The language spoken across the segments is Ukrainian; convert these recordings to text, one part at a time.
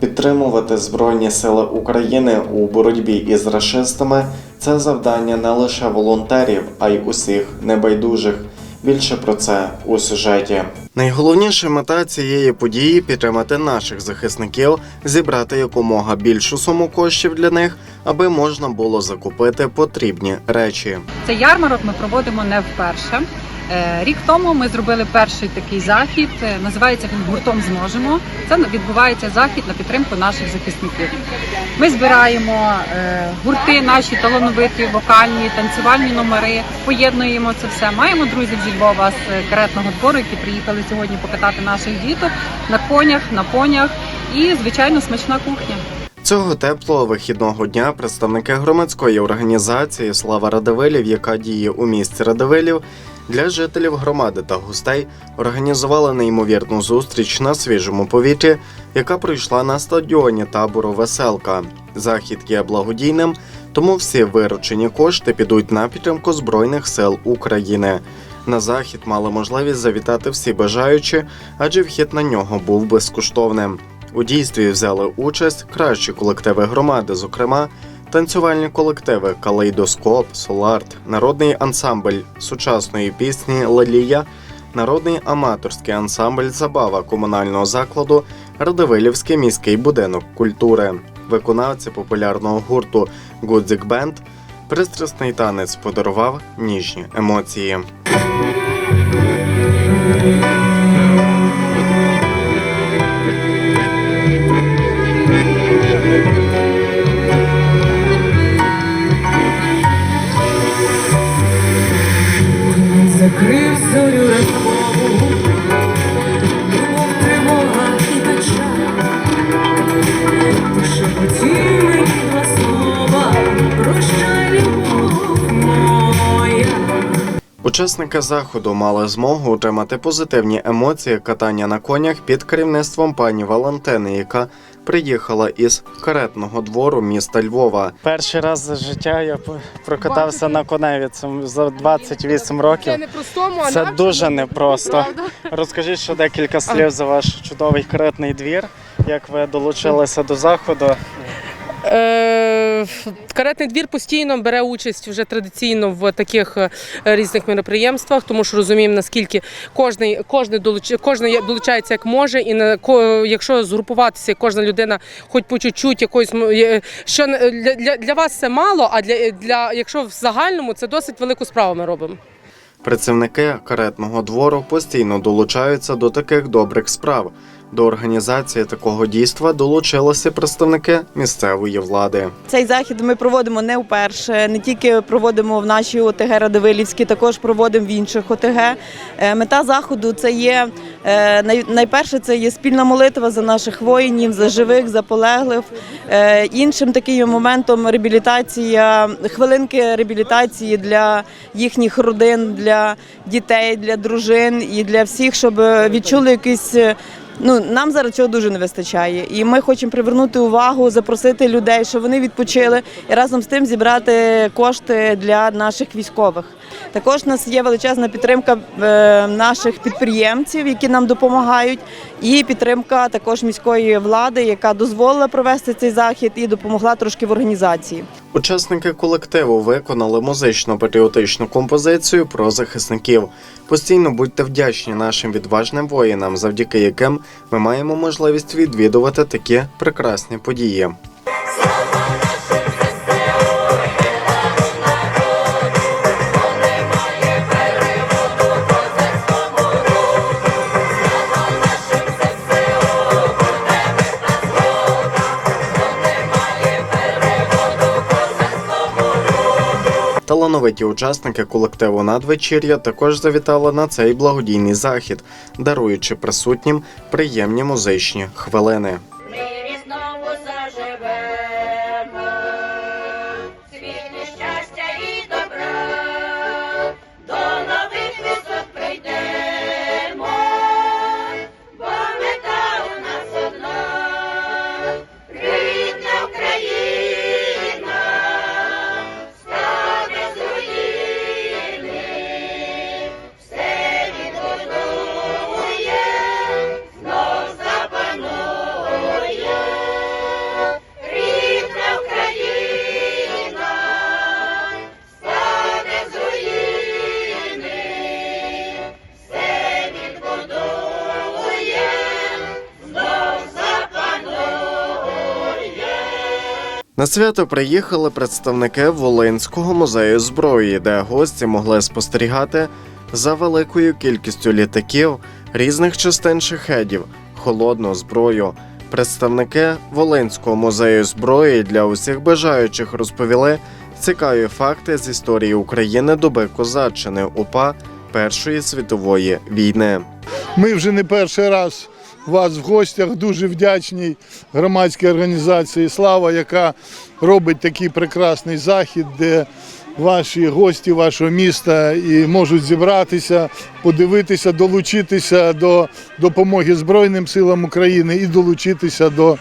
Підтримувати Збройні Сили України у боротьбі із рашистами це завдання не лише волонтерів, а й усіх небайдужих. Більше про це у сюжеті. Найголовніша мета цієї події підтримати наших захисників, зібрати якомога більшу суму коштів для них, аби можна було закупити потрібні речі. Цей ярмарок ми проводимо не вперше. Е, Рік тому ми зробили перший такий захід. е, Називається він гуртом зможемо. Це відбувається захід на підтримку наших захисників. Ми збираємо е, гурти, наші талановиті, вокальні, танцювальні номери, поєднуємо це все. Маємо друзів зі Львова з каретного двору, які приїхали сьогодні покатати наших діток на конях, на понях і звичайно смачна кухня. Цього теплого вихідного дня представники громадської організації Слава Радивилів, яка діє у місті Радивилів, для жителів громади та гостей організували неймовірну зустріч на свіжому повітрі, яка пройшла на стадіоні табору Веселка. Захід є благодійним, тому всі виручені кошти підуть на підтримку Збройних сил України. На захід мали можливість завітати всі бажаючі, адже вхід на нього був безкоштовним. У дійстві взяли участь кращі колективи громади, зокрема танцювальні колективи Калейдоскоп, Соларт, народний ансамбль сучасної пісні Лелія, народний аматорський ансамбль Забава комунального закладу Радивилівський міський будинок культури, виконавці популярного гурту Гудзик Бенд. Пристрасний танець подарував ніжні емоції. Учасники заходу мали змогу отримати позитивні емоції катання на конях під керівництвом пані Валентини, яка приїхала із каретного двору міста Львова. Перший раз за життя я по- прокатався на коневі за 28 років. Це дуже непросто. Розкажіть ще декілька слів за ваш чудовий каретний двір. Як ви долучилися до заходу? Е, Каретний двір постійно бере участь вже традиційно в таких е, різних мероприємствах, тому що розуміємо, наскільки кожний, кожний, долуч, кожний долучається як може, і на ко- якщо згрупуватися, кожна людина хоч по чуть-чуть є- що для, для, для вас це мало, а для, для якщо в загальному це досить велику справу ми робимо. Працівники каретного двору постійно долучаються до таких добрих справ. До організації такого дійства долучилися представники місцевої влади. Цей захід ми проводимо не вперше, не тільки проводимо в нашій ОТГ Радивилівській, також проводимо в інших ОТГ. Е, Мета заходу це є е, найперше, це є спільна молитва за наших воїнів, за живих, за полеглих. Е, Іншим таким моментом реабілітація, хвилинки реабілітації для їхніх родин, для дітей, для дружин і для всіх, щоб відчули якийсь. Ну, нам зараз цього дуже не вистачає. І ми хочемо привернути увагу, запросити людей, щоб вони відпочили і разом з тим зібрати кошти для наших військових. Також у нас є величезна підтримка е, наших підприємців, які нам допомагають, і підтримка також міської влади, яка дозволила провести цей захід і допомогла трошки в організації. Учасники колективу виконали музично-патріотичну композицію про захисників. Постійно будьте вдячні нашим відважним воїнам, завдяки яким ми маємо можливість відвідувати такі прекрасні події. Талановиті учасники колективу надвечір'я також завітали на цей благодійний захід, даруючи присутнім приємні музичні хвилини. На свято приїхали представники Волинського музею зброї, де гості могли спостерігати за великою кількістю літаків різних частин шахедів, холодну зброю. Представники Волинського музею зброї для усіх бажаючих розповіли цікаві факти з історії України доби козаччини УПА Першої світової війни. Ми вже не перший раз вас в гостях. Дуже вдячні громадській організації Слава, яка робить такий прекрасний захід, де ваші гості вашого міста і можуть зібратися, подивитися, долучитися до допомоги Збройним силам України і долучитися до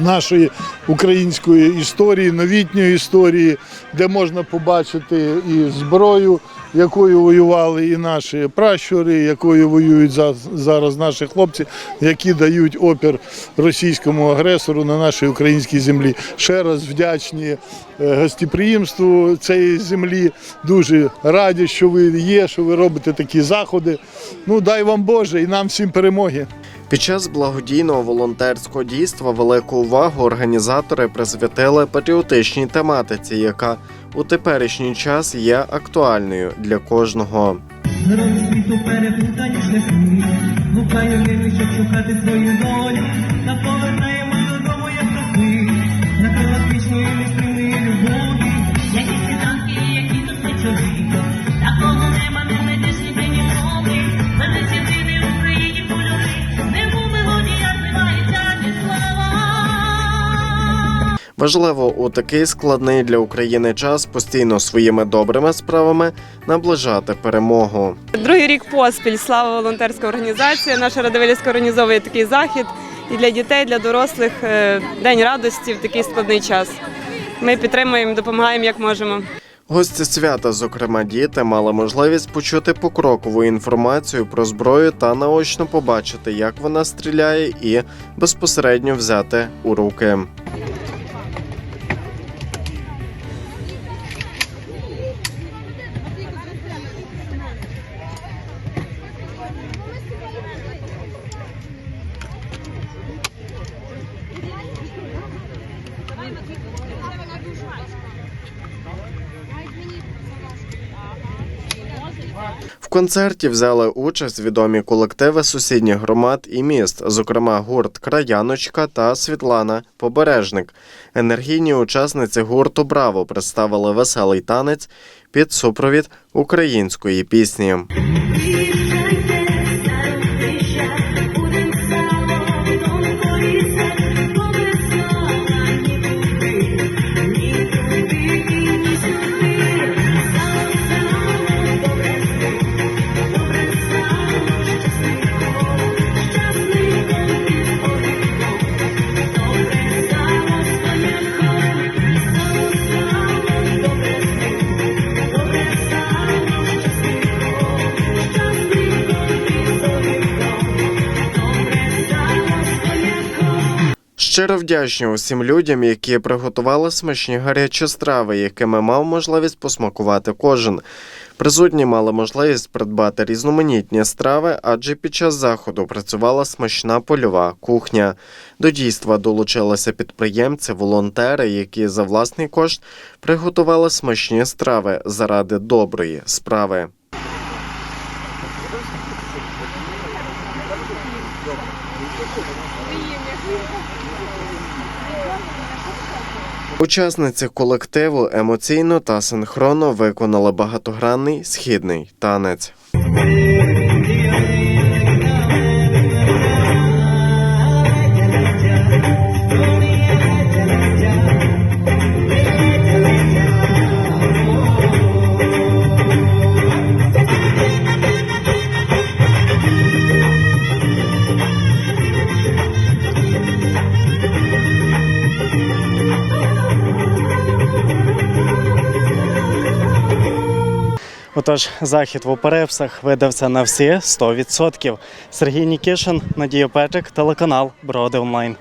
нашої української історії, новітньої історії, де можна побачити і зброю, якою воювали і наші пращури, якою воюють зараз наші хлопці, які дають опір російському агресору на нашій українській землі. Ще раз вдячні е, гостеприємству цієї землі. Дуже раді, що ви є, що ви робите такі заходи. Ну дай вам Боже і нам всім перемоги. Під час благодійного волонтерського дійства велику увагу організатори присвятили патріотичній тематиці, яка у теперішній час є актуальною для кожного. Світу переплутані шляхи, гукає ними, щоб шукати свою долю, Важливо у такий складний для України час постійно своїми добрими справами наближати перемогу. Другий рік поспіль слава волонтерська організація. Наша Радивилівська організовує такий захід і для дітей, і для дорослих е, день радості в такий складний час. Ми підтримуємо, допомагаємо як можемо. Гості свята, зокрема діти, мали можливість почути покрокову інформацію про зброю та наочно побачити, як вона стріляє, і безпосередньо взяти у руки. Концерті взяли участь відомі колективи сусідніх громад і міст, зокрема гурт Краяночка та Світлана Побережник. Енергійні учасниці гурту Браво представили веселий танець під супровід української пісні. Щиро вдячні усім людям, які приготували смачні гарячі страви, якими мав можливість посмакувати кожен. Присутні мали можливість придбати різноманітні страви, адже під час заходу працювала смачна польова кухня. До дійства долучилися підприємці, волонтери, які за власний кошт приготували смачні страви заради доброї справи. Учасниці колективу емоційно та синхронно виконали багатогранний східний танець. Отож, захід в Оперепсах видався на всі 100%. Сергій Нікішин, Надія Петрик, телеканал Броди Онлайн.